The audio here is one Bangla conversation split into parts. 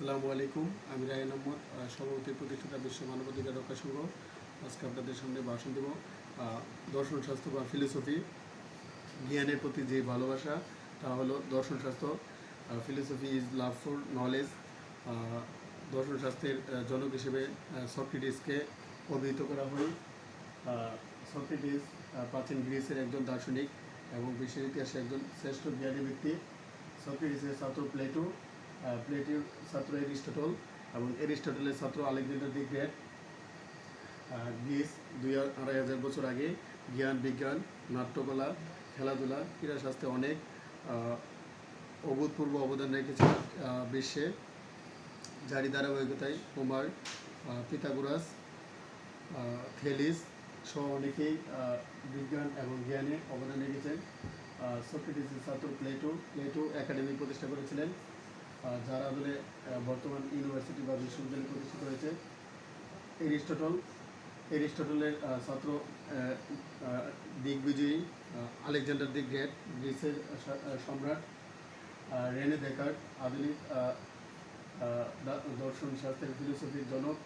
আসসালামু আলাইকুম। আমি রায়ন আহমদ আহ, সভাপতি প্রতিষ্ঠাতা বিশ্ব মানবাধিকার রক্ষা সংঘ। আজকে আপনাদের সামনে ভাষণ দেব। দর্শন শাস্ত্র বা ফিলোসফি জ্ঞানের প্রতি যে ভালোবাসা তা হলো দর্শন শাস্ত্র philosophy is love for knowledge দর্শন শাস্ত্রের জনক হিসেবে সক্রেটিসকে অভিহিত করা হয় সক্রেটিস প্রাচীন গ্রিসের একজন দার্শনিক এবং বিশ্বের ইতিহাসে একজন শ্রেষ্ঠ জ্ঞানী ব্যক্তি। সক্রেটিসের ছাত্র প্লেটো প্লেটোর ছাত্র এরিস্টটল এবং এরিস্টটলের ছাত্র আলেকজান্ডার দি গ্রেট গ্রিস, দুই আড়াই হাজার বছর আগে জ্ঞান, বিজ্ঞান, নাট্যকলা, খেলাধুলা, ক্রীড়া শাস্ত্রে অনেক অভূতপূর্ব অবদান রেখেছে বিশ্বে। যারই ধারাবাহিকতায় কুমার পিতাগোরাস থেলিস সহ অনেকেই বিজ্ঞান এবং জ্ঞানে অবদান রেখেছেন। সক্রেটিসের ছাত্র প্লেটো প্লেটো একাডেমি প্রতিষ্ঠা করেছিলেন। যার আদলে বর্তমান ইউনিভার্সিটি বা বিশ্ববিদ্যালয় প্রতিষ্ঠিত হয়েছে, এরিস্টটল, এরিস্টটলের ছাত্র দিগ্বিজয়ী আলেকজান্ডার দি গ্রেট, গ্রিসের সম্রাট রেনে দেকার্ট, আধুনিক দর্শন শাস্ত্রের ফিলোসফির জনক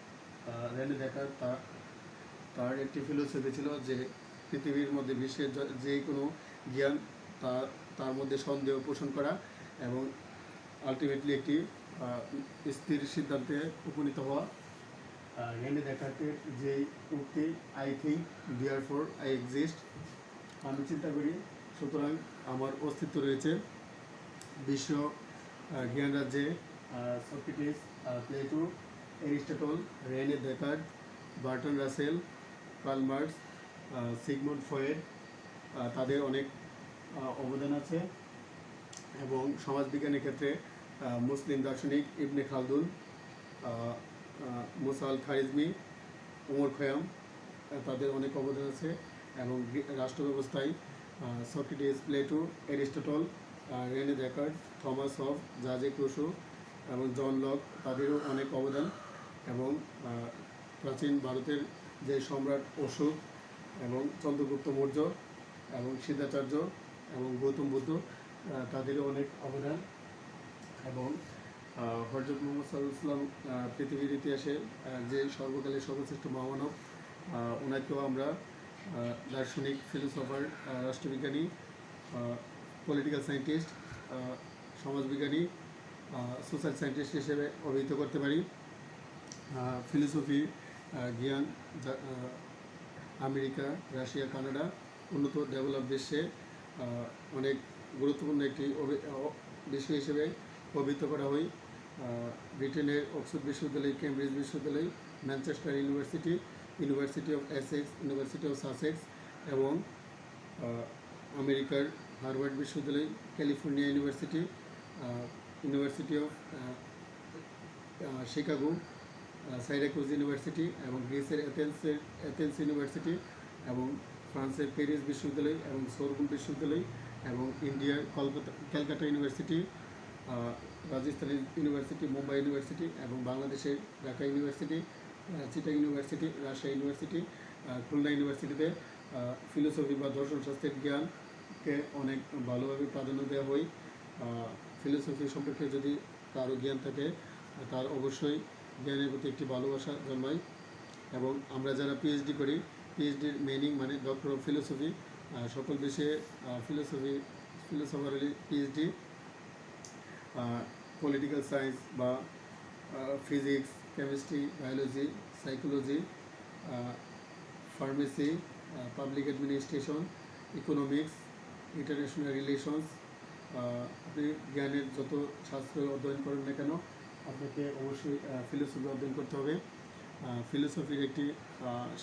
রেনে দেকার্ট, তা, তার একটি ফিলোসফি ছিল যে পৃথিবীর মধ্যে বিশ্বের যে কোনো জ্ঞান তা, তার মধ্যে সন্দেহ পোষণ করা এবং আলটিমেটলি একটি স্থির সিদ্ধান্তে উপনীত হওয়া রেনে দেখাতে যেই উক্তি I think therefore I exist আমি চিন্তা করি, সুতরাং আমার অস্তিত্ব রয়েছে। বিশ্ব জ্ঞান রাজ্যে Socrates Plato, Aristotle, Rene Descartes, Bertrand Russell Karl Marx Sigmund Freud তাদের অনেক অবদান আছে। এবং সমাজবিজ্ঞানের ক্ষেত্রে মুসলিম দার্শনিক ইবনে খালদুন মুসাল খারিজমি উমর খয়াম তাদের অনেক অবদান আছে এবং রাষ্ট্র ব্যবস্থায় Socrates Plato Aristotle Rene Descartes, Thomas Hobbes, জাজে Rousseau এবং জন লক তাদেরও অনেক অবদান এবং প্রাচীন ভারতের যে সম্রাট অশোক এবং চন্দ্রগুপ্ত মৌর্য এবং সিদ্ধাচার্য এবং গৌতম বুদ্ধ তাদেরও অনেক অবদান এবং আহ, হজরত মোহাম্মদ সাল্লাহ ইসলাম পৃথিবীর ইতিহাসে যে সর্বকালের সর্বশ্রেষ্ঠ মহামানব ওনাকেও আমরা দার্শনিক ফিলোসফার রাষ্ট্রবিজ্ঞানী পলিটিক্যাল সায়েন্টিস্ট সমাজবিজ্ঞানী সোশ্যাল সায়েন্টিস্ট হিসেবে অভিহিত করতে পারি। ফিলোসফি জ্ঞান আমেরিকা রাশিয়া কানাডা উন্নত ডেভেলপ বিশ্বে অনেক গুরুত্বপূর্ণ একটি বিষয় হিসেবে অভিহিত করা হয়। ব্রিটেনের অক্সফোর্ড বিশ্ববিদ্যালয়, কেমব্রিজ বিশ্ববিদ্যালয়, Manchester university university of Essex university of Sussex এবং আমেরিকার হার্ভার্ড বিশ্ববিদ্যালয়, California university university of Chicago Syracuse university এবং গ্রিসের এথেন্সের এথেন্স ইউনিভার্সিটি এবং ফ্রান্সের প্যারিস বিশ্ববিদ্যালয় এবং সোরবুন বিশ্ববিদ্যালয় এবং ইন্ডিয়ার কলকাতা ক্যালকাটা ইউনিভার্সিটি আহ, রাজস্থানের ইউনিভার্সিটি মুম্বাই ইউনিভার্সিটি এবং বাংলাদেশের Dhaka university Chittagong university Rajshahi university Khulna ইউনিভার্সিটিতে ফিলোসফি বা দর্শন শাস্ত্রের জ্ঞানকে অনেক ভালোভাবে প্রাধান্য দেওয়া হয়। ফিলোসফি সম্পর্কে যদি কারও জ্ঞান থাকে তার অবশ্যই জ্ঞানের প্রতি একটি ভালোবাসা জন্মায়। এবং আমরা যারা পিএইচডি করি পিএইচডির মিনিং মানে ডক্টর অফ ফিলোসফি সকল বিষয়ে philosophy philosophically PhD political science বা physics chemistry biology psychology pharmacy public administration economics international relations আপনি জ্ঞানের যত শাস্ত্র অধ্যয়ন করেন না কেন, আপনাকে অবশ্যই ফিলোসফি অধ্যয়ন করতে হবে। ফিলোসফির একটি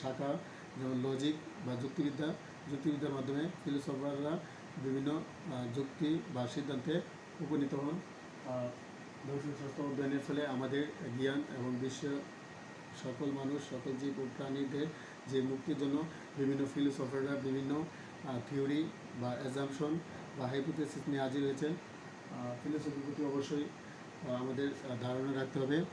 শাখা, যেমন লজিক বা যুক্তিবিদ্যা। যুক্তিবিদ্যার মাধ্যমে ফিলোসফাররা বিভিন্ন যুক্তি বা সিদ্ধান্তে উপনীত হন। আহ, দর্শন শাস্ত্র অধ্যয়নের ফলে আমাদের জ্ঞান এবং বিশ্ব সকল মানুষ সকল জীব ও প্রাণীদের যে মুক্তির জন্য বিভিন্ন ফিলোসফাররা বিভিন্ন থিওরি বা অ্যাজামশন বা হাইপোথেসিস নিয়ে হাজির হয়েছেন। ফিলোসফির প্রতি অবশ্যই আমাদের ধারণা রাখতে হবে।